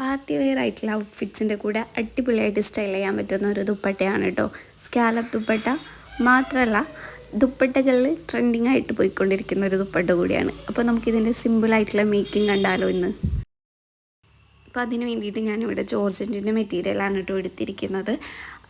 Party wear ആയിട്ടുള്ള ഔട്ട്ഫിറ്റ്സിന്റെ കൂടെ അടിപൊളിയായിട്ട് സ്റ്റൈൽ ചെയ്യാൻ പറ്റുന്ന ഒരു ദുപ്പട്ടയാണ് കേട്ടോ സ്കാലപ്പ് ദുപ്പട്ട മാത്രമല്ല ദുപ്പട്ടകളിൽ ട്രെൻഡിങ് ആയിട്ട് പോയിക്കൊണ്ടിരിക്കുന്ന ഒരു ദുപ്പട്ട കൂടിയാണ്. അപ്പോൾ നമുക്കിതിന്റെ സിമ്പിളായിട്ടുള്ള മേക്കിംഗ് കണ്ടാലോ ഇന്ന്? അപ്പോൾ അതിന് വേണ്ടിയിട്ട് ഞാനിവിടെ ജോർജന്റിന്റെ മെറ്റീരിയലാണ് കേട്ടോ എടുത്തിരിക്കുന്നത്.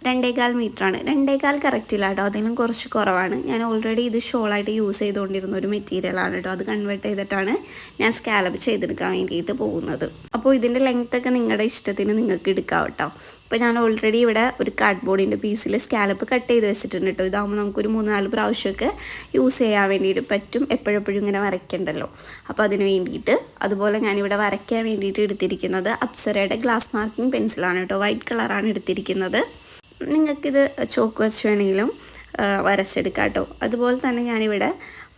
രണ്ടേകാൽ മീറ്ററാണ്. രണ്ടേകാൽ കറക്റ്റ് ഇല്ല കേട്ടോ അതിലും കുറച്ച് കുറവാണ്. ഞാൻ ഓൾറെഡി ഇത് ഷോളായിട്ട് യൂസ് ചെയ്തുകൊണ്ടിരുന്ന ഒരു മെറ്റീരിയലാണ് കേട്ടോ അത് കൺവേർട്ട് ചെയ്തിട്ടാണ് ഞാൻ സ്കാലപ്പ് ചെയ്തെടുക്കാൻ വേണ്ടിയിട്ട് പോകുന്നത്. അപ്പോൾ ഇതിന്റെ ലെങ്ത് ഒക്കെ നിങ്ങളുടെ ഇഷ്ടത്തിന് നിങ്ങൾക്ക് എടുക്കാം കേട്ടോ ഇപ്പോൾ ഞാൻ ഓൾറെഡി ഇവിടെ ഒരു കാർഡ്ബോർഡിന്റെ പീസിൽ സ്കാലപ്പ് കട്ട് ചെയ്ത് വെച്ചിട്ടുണ്ട് കേട്ടോ ഇതാകുമ്പോൾ നമുക്കൊരു മൂന്നാൽ പ്രാവശ്യമൊക്കെ യൂസ് ചെയ്യാൻ വേണ്ടിയിട്ട് പറ്റും. എപ്പോഴെപ്പോഴും ഇങ്ങനെ വരയ്ക്കണ്ടല്ലോ. അപ്പോൾ അതിന് വേണ്ടിയിട്ട് അതുപോലെ ഞാനിവിടെ വരയ്ക്കാൻ വേണ്ടിയിട്ട് എടുത്തിരിക്കുന്നത് അപ്സരയുടെ ഗ്ലാസ് മാർക്കിംഗ് പെൻസിലാണ് കേട്ടോ വൈറ്റ് കളറാണ് എടുത്തിരിക്കുന്നത്. നിങ്ങൾക്കിത് ചോക്ക് വെച്ച് വേണമെങ്കിലും വരച്ചെടുക്കാം കേട്ടോ. അതുപോലെ തന്നെ ഞാനിവിടെ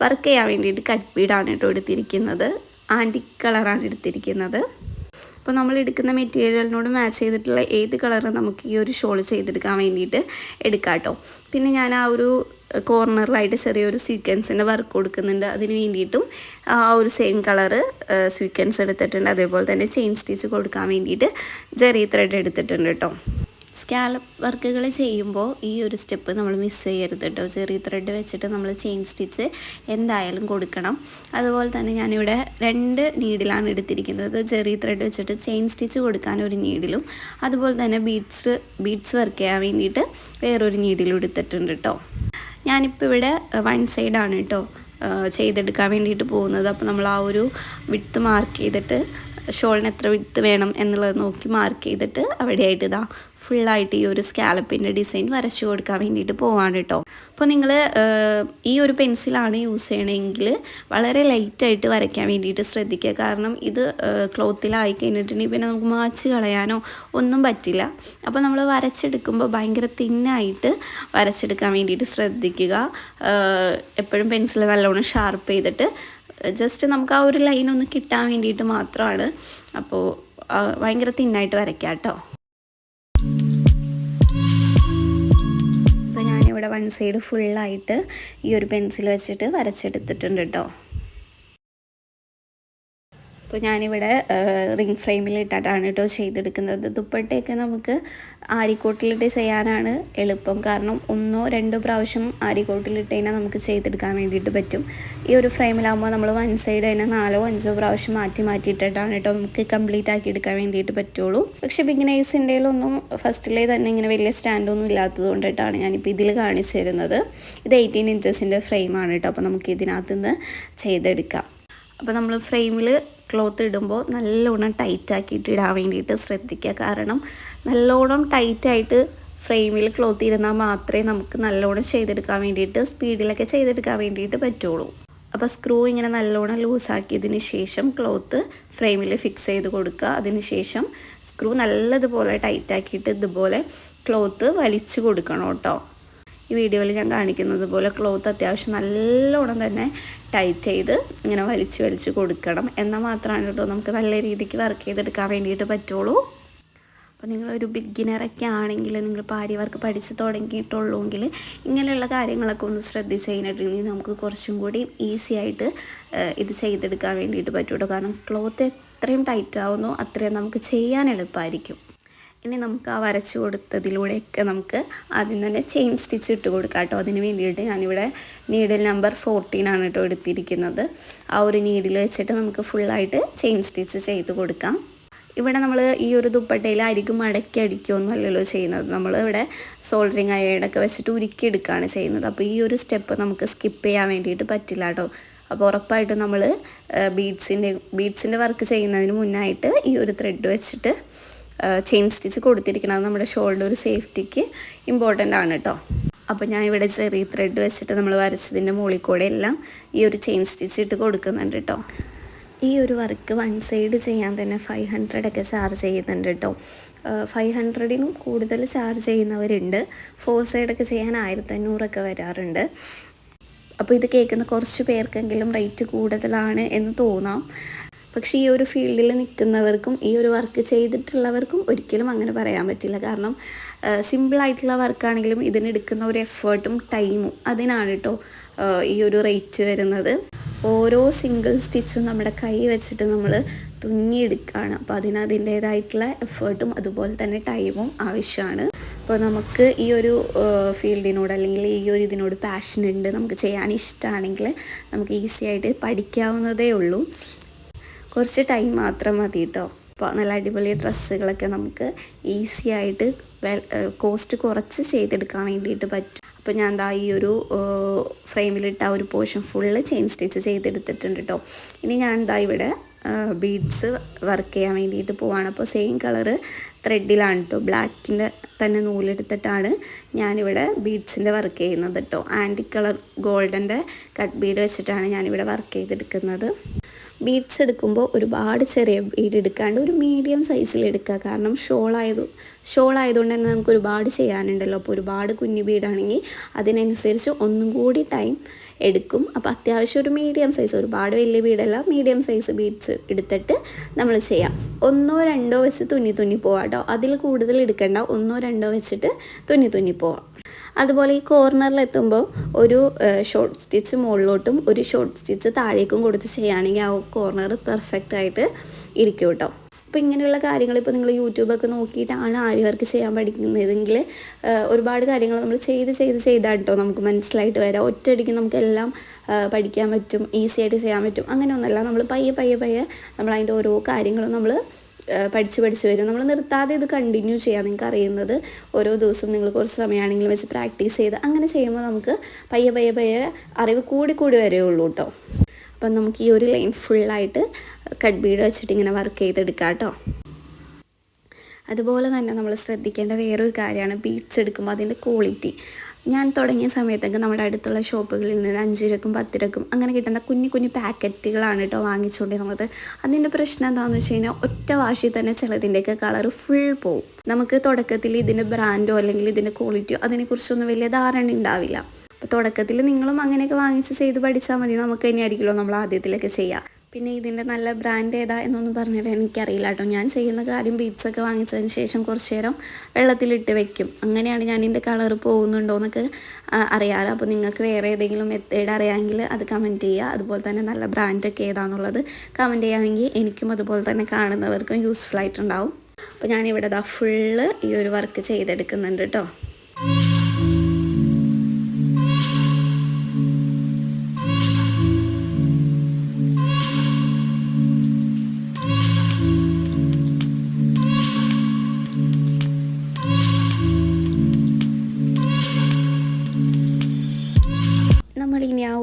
വർക്ക് ചെയ്യാൻ വേണ്ടിയിട്ട് കട്ട് ബീഡാണ് കേട്ടോ എടുത്തിരിക്കുന്നത്. ആന്റിക് കളറാണ് എടുത്തിരിക്കുന്നത്. അപ്പോൾ നമ്മൾ എടുക്കുന്ന മെറ്റീരിയലിനോട് മാച്ച് ചെയ്തിട്ടുള്ള ഏത് കളർ നമുക്ക് ഈ ഒരു ഷോൾ ചെയ്തെടുക്കാൻ വേണ്ടിയിട്ട് എടുക്കാം കേട്ടോ. പിന്നെ ഞാൻ ആ ഒരു കോർണറിലായിട്ട് ചെറിയൊരു സ്വീക്വൻസിന്റെ വർക്ക് കൊടുക്കുന്നുണ്ട്. അതിന് വേണ്ടിയിട്ടും ആ ഒരു സെയിം കളറ് സ്വീക്വൻസ് എടുത്തിട്ടുണ്ട്. അതേപോലെ തന്നെ ചെയിൻ സ്റ്റിച്ച് കൊടുക്കാൻ വേണ്ടിയിട്ട് ചെറിയ ത്രെഡ് എടുത്തിട്ടുണ്ട് കേട്ടോ. സ്കാലപ്പ് വർക്കുകൾ ചെയ്യുമ്പോൾ ഈ ഒരു സ്റ്റെപ്പ് നമ്മൾ മിസ് ചെയ്യരുത് കേട്ടോ ചെറിയ ത്രെഡ് വെച്ചിട്ട് നമ്മൾ ചെയിൻ സ്റ്റിച്ച് എന്തായാലും കൊടുക്കണം. അതുപോലെ തന്നെ ഞാനിവിടെ രണ്ട് നീഡിലാണ് എടുത്തിരിക്കുന്നത്. ചെറിയ ത്രെഡ് വെച്ചിട്ട് ചെയിൻ സ്റ്റിച്ച് കൊടുക്കാൻ ഒരു നീഡിലും അതുപോലെ തന്നെ ബീഡ്സ് ബീഡ്സ് വർക്ക് ചെയ്യാൻ വേണ്ടിയിട്ട് വേറൊരു നീഡിലും എടുത്തിട്ടുണ്ട് കേട്ടോ ഞാനിപ്പോൾ ഇവിടെ വൺ സൈഡാണ് കേട്ടോ ചെയ്തെടുക്കാൻ വേണ്ടിയിട്ട് പോകുന്നത്. അപ്പോൾ നമ്മൾ ആ ഒരു വിട്ട് മാർക്ക് ചെയ്തിട്ട് ഷോളിന് എത്ര വിട്ട് വേണം എന്നുള്ളത് നോക്കി മാർക്ക് ചെയ്തിട്ട് അവിടെയായിട്ട് ഇതാ ഫുള്ളായിട്ട് ഈ ഒരു സ്കാലപ്പിന്റെ ഡിസൈൻ വരച്ചു കൊടുക്കാൻ വേണ്ടിയിട്ട് പോവാണ് കേട്ടോ അപ്പോൾ നിങ്ങൾ ഈ ഒരു പെൻസിലാണ് യൂസ് ചെയ്യണമെങ്കിൽ വളരെ ലൈറ്റായിട്ട് വരയ്ക്കാൻ വേണ്ടിയിട്ട് ശ്രദ്ധിക്കുക. കാരണം ഇത് ക്ലോത്തിലായി കഴിഞ്ഞിട്ടുണ്ടെങ്കിൽ പിന്നെ നമുക്ക് മാച്ച് കളയാനോ ഒന്നും പറ്റില്ല. അപ്പോൾ നമ്മൾ വരച്ചെടുക്കുമ്പോൾ ഭയങ്കര തിന്നായിട്ട് വരച്ചെടുക്കാൻ വേണ്ടിയിട്ട് ശ്രദ്ധിക്കുക. എപ്പോഴും പെൻസിൽ നല്ലോണം ഷാർപ്പ് ചെയ്തിട്ട് ജസ്റ്റ് നമുക്ക് ആ ഒരു ലൈൻ ഒന്ന് കിട്ടാൻ വേണ്ടിയിട്ട് മാത്രമാണ്. അപ്പോൾ ഭയങ്കര തിന്നായിട്ട് വരയ്ക്കാം കേട്ടോ അപ്പോൾ ഞാനിവിടെ വൺ സൈഡ് ഫുള്ളായിട്ട് ഈ ഒരു പെൻസിൽ വെച്ചിട്ട് വരച്ചെടുത്തിട്ടുണ്ട് കേട്ടോ അപ്പോൾ ഞാനിവിടെ റിംഗ് ഫ്രെയിമിൽ ഇട്ടിട്ടാണ് കേട്ടോ ചെയ്തെടുക്കുന്നത്. ദുപ്പട്ടയൊക്കെ നമുക്ക് ആരിക്കോട്ടിലിട്ട് ചെയ്യാനാണ് എളുപ്പം. കാരണം ഒന്നോ രണ്ടോ പ്രാവശ്യം ആരിക്കോട്ടിലിട്ട് കഴിഞ്ഞാൽ നമുക്ക് ചെയ്തെടുക്കാൻ വേണ്ടിയിട്ട് പറ്റും. ഈ ഒരു ഫ്രെയിമിലാകുമ്പോൾ നമ്മൾ വൺ സൈഡ് തന്നെ നാലോ അഞ്ചോ പ്രാവശ്യം മാറ്റി മാറ്റിയിട്ടിട്ടാണ് കേട്ടോ നമുക്ക് കംപ്ലീറ്റ് ആക്കി എടുക്കാൻ വേണ്ടിയിട്ട് പറ്റുള്ളൂ. പക്ഷേ ബിഗിനേഴ്സിന്റെ ഒന്നും ഫസ്റ്റിലേ തന്നെ ഇങ്ങനെ വലിയ സ്റ്റാൻഡൊന്നും ഇല്ലാത്തത് കൊണ്ടിട്ടാണ് ഞാനിപ്പോൾ ഇതിൽ കാണിച്ചു തരുന്നത്. ഇത് എയ്റ്റീൻ ഇഞ്ചസിന്റെ ഫ്രെയിമാണ് കേട്ടോ. അപ്പോൾ നമുക്ക് ഇതിനകത്ത് നിന്ന് ചെയ്തെടുക്കാം. അപ്പോൾ നമ്മൾ ഫ്രെയിമിൽ ക്ലോത്ത് ഇടുമ്പോൾ നല്ലോണം ടൈറ്റാക്കിയിട്ട് ഇടാൻ വേണ്ടിയിട്ട് ശ്രദ്ധിക്കുക. കാരണം നല്ലോണം ടൈറ്റായിട്ട് ഫ്രെയിമിൽ ക്ലോത്ത് ഇരുന്നാൽ മാത്രമേ നമുക്ക് നല്ലോണം ചെയ്തെടുക്കാൻ വേണ്ടിയിട്ട് സ്പീഡിലൊക്കെ ചെയ്തെടുക്കാൻ വേണ്ടിയിട്ട് പറ്റുള്ളൂ. അപ്പോൾ സ്ക്രൂ ഇങ്ങനെ നല്ലോണം ലൂസാക്കിയതിന് ശേഷം ക്ലോത്ത് ഫ്രെയിമിൽ ഫിക്സ് ചെയ്ത് കൊടുക്കുക. അതിന് ശേഷം സ്ക്രൂ നല്ലതുപോലെ ടൈറ്റാക്കിയിട്ട് ഇതുപോലെ ക്ലോത്ത് വലിച്ചു കൊടുക്കണം കേട്ടോ. ഈ വീഡിയോയിൽ ഞാൻ കാണിക്കുന്നത് പോലെ ക്ലോത്ത് അത്യാവശ്യം നല്ലോണം തന്നെ ടൈറ്റ് ചെയ്ത് ഇങ്ങനെ വലിച്ച് വലിച്ച് കൊടുക്കണം. എന്നാൽ മാത്രമാണ് കേട്ടോ നമുക്ക് നല്ല രീതിക്ക് വർക്ക് ചെയ്തെടുക്കാൻ വേണ്ടിയിട്ട് പറ്റുള്ളൂ. അപ്പോൾ നിങ്ങളൊരു ബിഗിനറൊക്കെ ആണെങ്കിൽ നിങ്ങൾ പാരി വർക്ക് പഠിച്ച് തുടങ്ങിയിട്ടുള്ളൂങ്കിൽ ഇങ്ങനെയുള്ള കാര്യങ്ങളൊക്കെ ഒന്ന് ശ്രദ്ധിച്ച് കഴിഞ്ഞിട്ടുണ്ടെങ്കിൽ നമുക്ക് കുറച്ചും കൂടി ഈസി ആയിട്ട് ഇത് ചെയ്തെടുക്കാൻ വേണ്ടിയിട്ട് പറ്റുള്ളൂ. കാരണം ക്ലോത്ത് എത്രയും ടൈറ്റ് ആവുന്നു അത്രയും നമുക്ക് ചെയ്യാൻ എളുപ്പമായിരിക്കും. ഇനി നമുക്ക് ആ വരച്ചു കൊടുത്തതിലൂടെയൊക്കെ നമുക്ക് ആദ്യം തന്നെ ചെയിൻ സ്റ്റിച്ച് ഇട്ട് കൊടുക്കാം കേട്ടോ. അതിന് വേണ്ടിയിട്ട് ഞാനിവിടെ നീഡിൽ നമ്പർ ഫോർട്ടീൻ ആണ് കേട്ടോ എടുത്തിരിക്കുന്നത്. ആ ഒരു നീഡിൽ വെച്ചിട്ട് നമുക്ക് ഫുള്ളായിട്ട് ചെയിൻ സ്റ്റിച്ച് ചെയ്ത് കൊടുക്കാം. ഇവിടെ നമ്മൾ ഈ ഒരു ദുപ്പട്ടയിൽ അരികും മടക്കി അടിക്കുകയൊന്നും അല്ലല്ലോ ചെയ്യുന്നത്. നമ്മൾ ഇവിടെ സോൾഡറിങ് അയണൊക്കെ വെച്ചിട്ട് ഉരുക്കി എടുക്കുകയാണ് ചെയ്യുന്നത്. അപ്പോൾ ഈ ഒരു സ്റ്റെപ്പ് നമുക്ക് സ്കിപ്പ് ചെയ്യാൻ വേണ്ടിയിട്ട് പറ്റില്ല കേട്ടോ. അപ്പോൾ ഉറപ്പായിട്ടും നമ്മൾ ബീഡ്സിന്റെ ബീഡ്സിന്റെ വർക്ക് ചെയ്യുന്നതിന് മുന്നായിട്ട് ഈ ഒരു ത്രെഡ് വെച്ചിട്ട് ചെയിൻ സ്റ്റിച്ച് കൊടുത്തിരിക്കണം അത് നമ്മുടെ ഷോളിന്റെ ഒരു സേഫ്റ്റിക്ക് ഇമ്പോർട്ടന്റ് ആണ് കേട്ടോ അപ്പോൾ ഞാൻ ഇവിടെ ചെറിയ ത്രെഡ് വെച്ചിട്ട് നമ്മൾ വരച്ചതിന്റെ മുകളിൽ കൂടെ എല്ലാം ഈ ഒരു ചെയിൻ സ്റ്റിച്ച് ഇട്ട് കൊടുക്കുന്നുണ്ട് കേട്ടോ ഈ ഒരു വർക്ക് വൺ സൈഡ് ചെയ്യാൻ തന്നെ ഫൈവ് ഹൺഡ്രഡ് ഒക്കെ ചാർജ് ചെയ്യുന്നുണ്ട് കേട്ടോ ഫൈവ് ഹൺഡ്രഡിനും കൂടുതൽ ചാർജ് ചെയ്യുന്നവരുണ്ട്. ഫോർ സൈഡൊക്കെ ചെയ്യാൻ ആയിരത്തി അഞ്ഞൂറൊക്കെ വരാറുണ്ട്. അപ്പോൾ ഇത് കേൾക്കുന്ന കുറച്ച് പേർക്കെങ്കിലും റേറ്റ് കൂടുതലാണ് എന്ന് തോന്നാം. പക്ഷേ ഈ ഒരു ഫീൽഡിൽ നിൽക്കുന്നവർക്കും ഈ ഒരു വർക്ക് ചെയ്തിട്ടുള്ളവർക്കും ഒരിക്കലും അങ്ങനെ പറയാൻ പറ്റില്ല. കാരണം സിമ്പിളായിട്ടുള്ള വർക്കാണെങ്കിലും ഇതിനെടുക്കുന്ന ഒരു എഫേർട്ടും ടൈമും അതിനാണ് കേട്ടോ ഈ ഒരു റേറ്റ് വരുന്നത്. ഓരോ സിംഗിൾ സ്റ്റിച്ചും നമ്മുടെ കൈ വെച്ചിട്ട് നമ്മൾ തുന്നിയെടുക്കുകയാണ്. അപ്പോൾ അതിന് അതിന്റേതായിട്ടുള്ള എഫേർട്ടും അതുപോലെ തന്നെ ടൈമും ആവശ്യമാണ്. അപ്പോൾ നമുക്ക് ഈ ഒരു ഫീൽഡിനോട് അല്ലെങ്കിൽ ഈ ഒരു ഇതിനോട് പാഷൻ ഉണ്ട് നമുക്ക് ചെയ്യാൻ ഇഷ്ടമാണെങ്കിൽ നമുക്ക് ഈസി ആയിട്ട് പഠിക്കാവുന്നതേ ഉള്ളൂ. കുറച്ച് ടൈം മാത്രം മതി കേട്ടോ അപ്പോൾ നല്ല അടിപൊളി ഡ്രസ്സുകളൊക്കെ നമുക്ക് ഈസി ആയിട്ട് വെൽ കോസ്റ്റ് കുറച്ച് ചെയ്തെടുക്കാൻ വേണ്ടിയിട്ട് പറ്റും. അപ്പോൾ ഞാൻ എന്താ ഈ ഒരു ഫ്രെയിമിലിട്ട ഒരു പോർഷൻ ഫുള്ള് ചെയിൻ സ്റ്റിച്ച് ചെയ്തെടുത്തിട്ടുണ്ട് കേട്ടോ ഇനി ഞാൻ എന്താ ഇവിടെ ബീഡ്സ് വർക്ക് ചെയ്യാൻ വേണ്ടിയിട്ട് പോവാണ്. അപ്പോൾ സെയിം കളറ് ത്രെഡിലാണ് കേട്ടോ ബ്ലാക്കിന്റെ തന്നെ നൂലെടുത്തിട്ടാണ് ഞാനിവിടെ ബീഡ്സിന്റെ വർക്ക് ചെയ്യുന്നത് കേട്ടോ ആന്റി കളർ ഗോൾഡന്റെ കട്ട് ബീഡ് വെച്ചിട്ടാണ് ഞാനിവിടെ വർക്ക് ചെയ്തെടുക്കുന്നത്. ബീഡ്സ് എടുക്കുമ്പോൾ ഒരുപാട് ചെറിയ ബീഡ് എടുക്കാണ്ട് ഒരു മീഡിയം സൈസിൽ എടുക്കുക കാരണം ഷോളായത് ഷോളായതുകൊണ്ട് തന്നെ നമുക്ക് ഒരുപാട് ചെയ്യാനുണ്ടല്ലോ. അപ്പോൾ ഒരുപാട് കുഞ്ഞു ബീഡാണെങ്കിൽ അതിനനുസരിച്ച് ഒന്നും കൂടി ടൈം എടുക്കും. അപ്പോൾ അത്യാവശ്യം ഒരു മീഡിയം സൈസ് ഒരുപാട് വലിയ ബീഡല്ല മീഡിയം സൈസ് ബീഡ്സ് എടുത്തിട്ട് നമ്മൾ ചെയ്യാം. ഒന്നോ രണ്ടോ വെച്ച് തുന്നി തുന്നി പോവാം കേട്ടോ അതിൽ കൂടുതൽ എടുക്കേണ്ട. ഒന്നോ രണ്ടോ വെച്ചിട്ട് തുന്നി തുന്നി പോവാം. അതുപോലെ ഈ കോർണറിൽ എത്തുമ്പോൾ ഒരു ഷോർട്ട് സ്റ്റിച്ച് മുകളിലോട്ടും ഒരു ഷോർട്ട് സ്റ്റിച്ച് താഴേക്കും കൊടുത്ത് ചെയ്യുകയാണെങ്കിൽ ആ കോർണർ പെർഫെക്റ്റ് ആയിട്ട് ഇരിക്കും കേട്ടോ. അപ്പോൾ ഇങ്ങനെയുള്ള കാര്യങ്ങൾ ഇപ്പോൾ നിങ്ങൾ യൂട്യൂബൊക്കെ നോക്കിയിട്ടാണ് ആരി വർക്ക് ചെയ്യാൻ പഠിക്കുന്നതെങ്കിൽ ഒരുപാട് കാര്യങ്ങൾ നമ്മൾ ചെയ്ത് ചെയ്ത് ചെയ്താൽ കേട്ടോ നമുക്ക് മനസ്സിലായിട്ട് വരാം. ഒറ്റയടിക്ക് നമുക്കെല്ലാം പഠിക്കാൻ പറ്റും ഈസി ആയിട്ട് ചെയ്യാൻ പറ്റും. അങ്ങനെയൊന്നുമല്ല നമ്മൾ പയ്യെ പയ്യെ പയ്യെ നമ്മൾ അതിന്റെ ഓരോ കാര്യങ്ങളും നമ്മൾ പഠിച്ച് പഠിച്ച് വരും. നമ്മൾ നിർത്താതെ ഇത് കണ്ടിന്യൂ ചെയ്യാം. നിങ്ങൾക്ക് അറിയുന്നത് ഓരോ ദിവസം നിങ്ങൾ കുറച്ച് സമയമാണെങ്കിലും വെച്ച് പ്രാക്ടീസ് ചെയ്ത് അങ്ങനെ ചെയ്യുമ്പോൾ നമുക്ക് പയ്യെ പയ്യെ പയ്യെ അറിവ് കൂടി കൂടി വരെയുള്ളൂ കേട്ടോ അപ്പം നമുക്ക് ഈ ഒരു ലൈൻ ഫുള്ളായിട്ട് കട്ട് ബീഡ് വെച്ചിട്ട് ഇങ്ങനെ വർക്ക് ചെയ്തെടുക്കാം കേട്ടോ അതുപോലെ തന്നെ നമ്മൾ ശ്രദ്ധിക്കേണ്ട വേറൊരു കാര്യമാണ് ബീഡ്സ് എടുക്കുമ്പോൾ അതിന്റെ ക്വാളിറ്റി ഞാൻ തുടങ്ങിയ സമയത്തൊക്കെ നമ്മുടെ അടുത്തുള്ള ഷോപ്പുകളിൽ നിന്ന് അഞ്ച് രൂപക്കും പത്ത് രൂപക്കും അങ്ങനെ കിട്ടുന്ന കുഞ്ഞു കുഞ്ഞു പാക്കറ്റുകളാണ് കേട്ടോ വാങ്ങിച്ചുകൊണ്ടിരുന്നത്. അതിന്റെ പ്രശ്നം എന്താണെന്ന് വെച്ച് കഴിഞ്ഞാൽ ഒറ്റ വാശി തന്നെ ചിലതിന്റെയൊക്കെ കളർ ഫുൾ പോവും. നമുക്ക് തുടക്കത്തിൽ ഇതിന്റെ ബ്രാൻഡോ അല്ലെങ്കിൽ ഇതിന്റെ ക്വാളിറ്റിയോ അതിനെക്കുറിച്ചൊന്നും വലിയ ധാരണ ഉണ്ടാവില്ല. അപ്പോൾ തുടക്കത്തിൽ നിങ്ങളും അങ്ങനെയൊക്കെ വാങ്ങിച്ച് ചെയ്ത് പഠിച്ചാൽ മതി. നമുക്ക് തന്നെയായിരിക്കുമല്ലോ നമ്മൾ ആദ്യത്തിലൊക്കെ ചെയ്യുക പിന്നെ ഇതിന്റെ നല്ല ബ്രാൻഡ് ഏതാ എന്നൊന്നും പറഞ്ഞിട്ട് എനിക്കറിയില്ല കേട്ടോ. ഞാൻ ചെയ്യുന്ന കാര്യം ബീറ്റ്സൊക്കെ വാങ്ങിച്ചതിന് ശേഷം കുറച്ച് നേരം വെള്ളത്തിലിട്ട് വെക്കും. അങ്ങനെയാണ് ഞാൻ ഇതിന്റെ കളർ പോകുന്നുണ്ടോ എന്നൊക്കെ അറിയാറ് അപ്പോൾ നിങ്ങൾക്ക് വേറെ ഏതെങ്കിലും മെത്തേഡ് അറിയാമെങ്കിൽ അത് കമന്റ് ചെയ്യുക. അതുപോലെ തന്നെ നല്ല ബ്രാൻഡൊക്കെ ഏതാണെന്നുള്ളത് കമന്റ് ചെയ്യുകയാണെങ്കിൽ എനിക്കും അതുപോലെ തന്നെ കാണുന്നവർക്കും യൂസ്ഫുൾ ആയിട്ടുണ്ടാവും. അപ്പോൾ ഞാനിവിടെ ഇതാ ഫുള്ള് ഈ ഒരു വർക്ക് ചെയ്തെടുക്കുന്നുണ്ട് കേട്ടോ.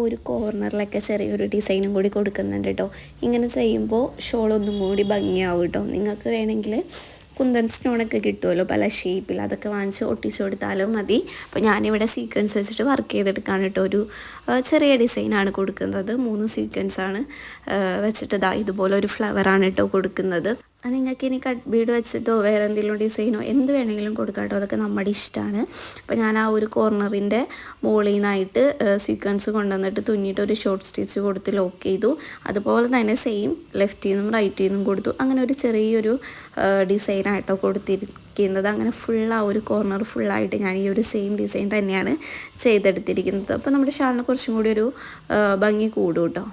ഒരു കോർണറിലൊക്കെ ചെറിയൊരു ഡിസൈനും കൂടി കൊടുക്കുന്നുണ്ട് കേട്ടോ. ഇങ്ങനെ ചെയ്യുമ്പോൾ ഷോൾ ഒന്നും കൂടി ഭംഗിയാവും കേട്ടോ. നിങ്ങൾക്ക് വേണമെങ്കിൽ കുന്തൻ സ്റ്റോണൊക്കെ കിട്ടുമല്ലോ പല ഷേപ്പിൽ അതൊക്കെ വാങ്ങിച്ച് ഒട്ടിച്ചു കൊടുത്താലും മതി. അപ്പോൾ ഞാനിവിടെ സീക്വൻസ് വെച്ചിട്ട് വർക്ക് ചെയ്തെടുക്കാൻ കേട്ടോ. ഒരു ചെറിയ ഡിസൈനാണ് കൊടുക്കുന്നത്. മൂന്ന് സീക്വൻസാണ് വെച്ചിട്ട് ഇതാ ഇതുപോലെ ഒരു ഫ്ലവറാണ് കേട്ടോ കൊടുക്കുന്നത്. അത് നിങ്ങൾക്ക് ഇനി കട്ട് വീട് വെച്ചിട്ടോ വേറെ എന്തെങ്കിലും ഡിസൈനോ എന്ത് വേണമെങ്കിലും കൊടുക്കാം കേട്ടോ. അതൊക്കെ നമ്മുടെ ഇഷ്ടമാണ് അപ്പോൾ ഞാൻ ആ ഒരു കോർണറിന്റെ മുകളിൽ നിന്നായിട്ട് സീക്വൻസ് കൊണ്ടുവന്നിട്ട് തുന്നിയിട്ട് ഒരു ഷോർട്ട് സ്റ്റിച്ച് കൊടുത്ത് ലോക്ക് ചെയ്തു. അതുപോലെ തന്നെ സെയിം ലെഫ്റ്റിൽ നിന്നും റൈറ്റിൽ നിന്നും കൊടുത്തു. അങ്ങനെ ഒരു ചെറിയൊരു ഡിസൈനായിട്ടോ കൊടുത്തിരിക്കുന്നത്. അങ്ങനെ ഫുൾ ആ ഒരു കോർണർ ഫുള്ളായിട്ട് ഞാൻ ഈ ഒരു സെയിം ഡിസൈൻ തന്നെയാണ് ചെയ്തെടുത്തിരിക്കുന്നത്. അപ്പോൾ നമ്മുടെ ഷാളിന് കുറച്ചും കൂടി ഒരു ഭംഗി കൂടും കേട്ടോ.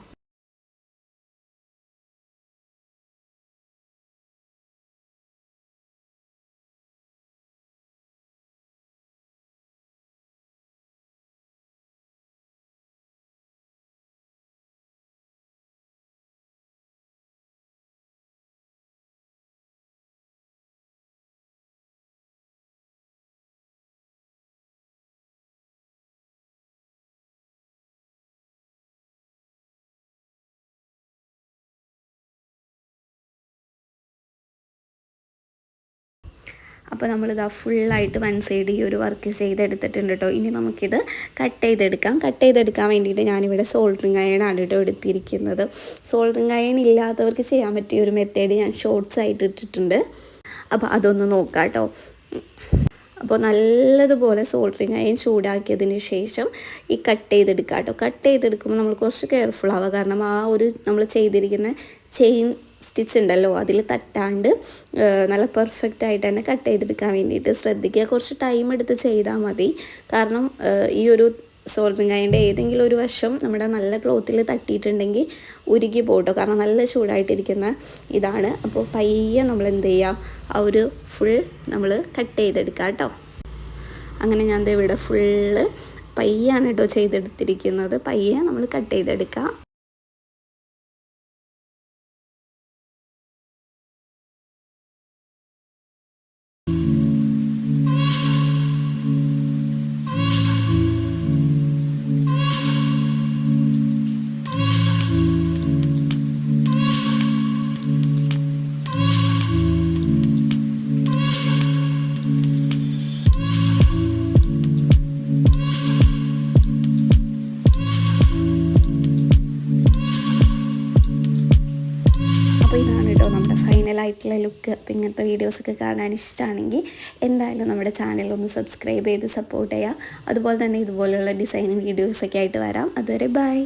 അപ്പോൾ നമ്മളിതാ ഫുള്ളായിട്ട് വൺ സൈഡ് ഈ ഒരു വർക്ക് ചെയ്തെടുത്തിട്ടുണ്ട് കേട്ടോ ഇനി നമുക്കിത് കട്ട് ചെയ്തെടുക്കാം. കട്ട് ചെയ്തെടുക്കാൻ വേണ്ടിയിട്ട് ഞാനിവിടെ സോൾഡറിങ് അയണാണ് കേട്ടോ എടുത്തിരിക്കുന്നത്. സോൾഡറിങ് അയൺ ഇല്ലാത്തവർക്ക് ചെയ്യാൻ പറ്റിയ ഒരു മെത്തേഡ് ഞാൻ ഷോർട്സ് ആയിട്ട് ഇട്ടിട്ടുണ്ട്. അപ്പോൾ അതൊന്ന് നോക്കാം കേട്ടോ അപ്പോൾ നല്ലതുപോലെ സോൾഡറിങ് അയൺ ചൂടാക്കിയതിന് ശേഷം ഈ കട്ട് ചെയ്തെടുക്കാം കേട്ടോ കട്ട് ചെയ്തെടുക്കുമ്പോൾ നമ്മൾ കുറച്ച് കെയർഫുൾ ആവുക. കാരണം ആ ഒരു നമ്മൾ ചെയ്തിരിക്കുന്ന ചെയിൻ സ്റ്റിച്ച് ഉണ്ടല്ലോ അതിൽ തട്ടാണ്ട് നല്ല പെർഫെക്റ്റ് ആയിട്ട് തന്നെ കട്ട് ചെയ്തെടുക്കാൻ വേണ്ടിയിട്ട് ശ്രദ്ധിക്കുക. കുറച്ച് ടൈം എടുത്ത് ചെയ്താൽ മതി. കാരണം ഈ ഒരു സോൾവിങ് അതിന്റെ ഏതെങ്കിലും ഒരു വശം നമ്മുടെ നല്ല ക്ലോത്തിൽ തട്ടിയിട്ടുണ്ടെങ്കിൽ ഉരുകി പോട്ടോ. കാരണം നല്ല ചൂടായിട്ടിരിക്കുന്ന ഇതാണ്. അപ്പോൾ പയ്യെ നമ്മൾ എന്ത് ചെയ്യുക ആ ഒരു ഫുൾ നമ്മൾ കട്ട് ചെയ്തെടുക്കുക കേട്ടോ അങ്ങനെ ഞാൻ ഇവിടെ ഫുള്ള് പയ്യാണ് കേട്ടോ ചെയ്തെടുത്തിരിക്കുന്നത്. പയ്യെ നമ്മൾ കട്ട് ചെയ്തെടുക്കുക നമ്മുടെ ഫൈനലായിട്ടുള്ള ലുക്ക് അപ്പോൾ ഇങ്ങനത്തെ വീഡിയോസൊക്കെ കാണാൻ ഇഷ്ടമാണെങ്കിൽ എന്തായാലും നമ്മുടെ ചാനൽ ഒന്ന് സബ്സ്ക്രൈബ് ചെയ്ത് സപ്പോർട്ട് ചെയ്യുക. അതുപോലെ തന്നെ ഇതുപോലെയുള്ള ഡിസൈനിങ് വീഡിയോസൊക്കെ ആയിട്ട് വരാം. അതുവരെ ബൈ